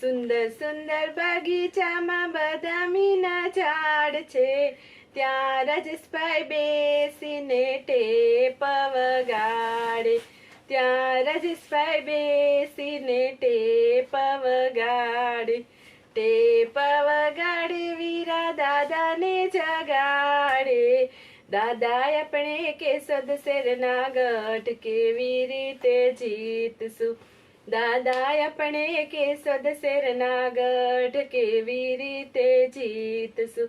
સુંદર સુંદર બગીચામાં બદામીના ઝાડ છે. ત્યાં રજસભાઈ બેસીને ટેપ વગાડે. ત્યાં રજસભાઈ બેસીને ટેપ વગાડે. ટેપ વગાડે વીરા દાદાને જગાડે. દાદા આપણે કે શેરના ગઢ કેવી રીતે જીતશું? દાદા આપણે કેસદ શેરના ગઢ કેવી રીતે જીતશું?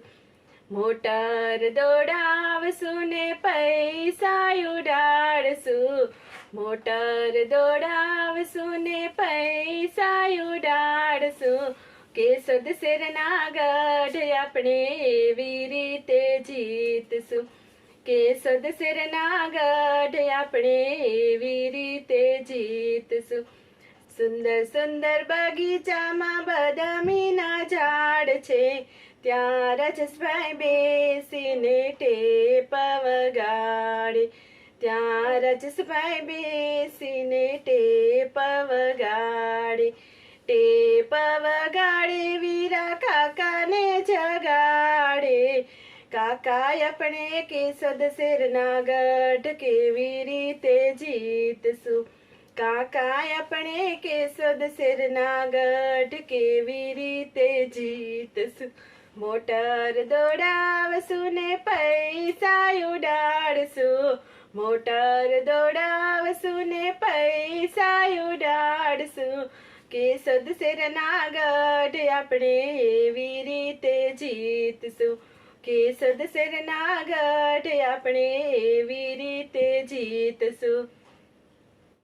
મોટર દોડાવશું ને પૈસા ઉડાડશું. મોટર દોડાવશું ને પૈસા ઉડાડશું. કેસદ શેરના ગઢ આપણે એવી રીતે જીતશું? કેસદ શેરના ગઢ આપણે એવી રીતે જીતશું? સુંદર સુંદર બગીચામાં બદામીના ઝાડ છે. ત્યાં રજસભાઈ બેસીને ટેપ વગાડે. ત્યાં રજસભાઈ બેસીને ટેપ વગાડે. ટેપ વગાડે વીરા કાકાને જગાડે. કાકા આપણે કેસદ શેરના ગઢ કેવી રીતે જીતશું? કાકા આપણે કેસદ શેરના ગઢ કેવી રીતે જીતશું? મોટર દોડાવશું ને પૈસા ઉડાડશું. મોટર દોડાવશું ને પૈસા ઉડાડશું. કેસદ શેરના ગઢ આપણે એવી રીતે જીતશું. કેસદ શેરના ગઢ આપણે એવી રીતે જીતશું.